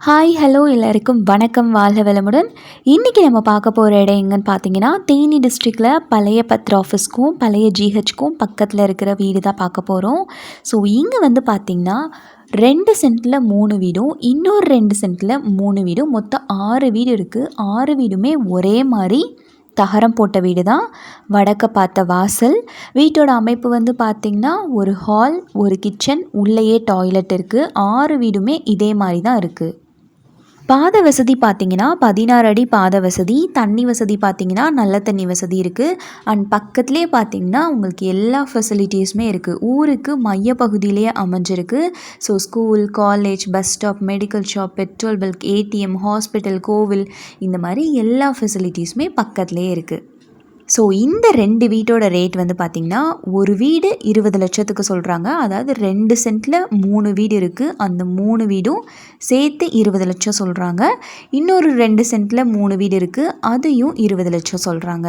Hi hello எல்லாருக்கும் வணக்கம். வாழ்க வளமுடன். இன்றைக்கி நம்ம பார்க்க போகிற இடம் எங்கன்னு பார்த்தீங்கன்னா தேனி டிஸ்ட்ரிக்டில் பழைய பத்திர ஆஃபீஸ்க்கும் பழைய ஜிஹெச்க்கும் பக்கத்தில் இருக்கிற வீடு தான் பார்க்க போகிறோம் ஸோ இங்கே வந்து பார்த்திங்கன்னா ரெண்டு சென்ட்டில் மூணு வீடும் இன்னொரு ரெண்டு சென்ட்டில் மூணு வீடும் மொத்தம் ஆறு வீடு இருக்குது ஆறு வீடுமே ஒரே மாதிரி தகரம் போட்ட வீடு தான். வடக்க பார்த்த வாசல். வீட்டோட அமைப்பு வந்து பார்த்திங்கன்னா ஒரு ஹால் ஒரு கிச்சன் உள்ளேயே டாய்லெட் இருக்குது ஆறு வீடுமே இதே மாதிரி தான் இருக்குது பாத வசதி பார்த்திங்கன்னா பதினாறு அடி பாத வசதி தண்ணி வசதி பார்த்திங்கன்னா நல்ல தண்ணி வசதி இருக்குது அண்ட் பக்கத்துலேயே பார்த்திங்கன்னா உங்களுக்கு எல்லா ஃபெசிலிட்டிஸுமே இருக்குது ஊருக்கு மையப்பகுதியிலேயே அமைஞ்சிருக்கு. So school college bus stop medical shop petrol bunk ATM hospital கோவில் இந்த மாதிரி எல்லா ஃபெசிலிட்டிஸுமே பக்கத்துலேயே இருக்குது ஸோ இந்த ரெண்டு வீட்டோட ரேட் வந்து பார்த்திங்கன்னா ஒரு வீடு இருபது லட்சத்துக்கு சொல்கிறாங்க அதாவது ரெண்டு சென்ட்டில் மூணு வீடு இருக்குது அந்த மூணு வீடும் சேர்த்து இருபது லட்சம் சொல்கிறாங்க இன்னொரு ரெண்டு சென்ட்டில் மூணு வீடு இருக்குது அதையும் இருபது லட்சம் சொல்கிறாங்க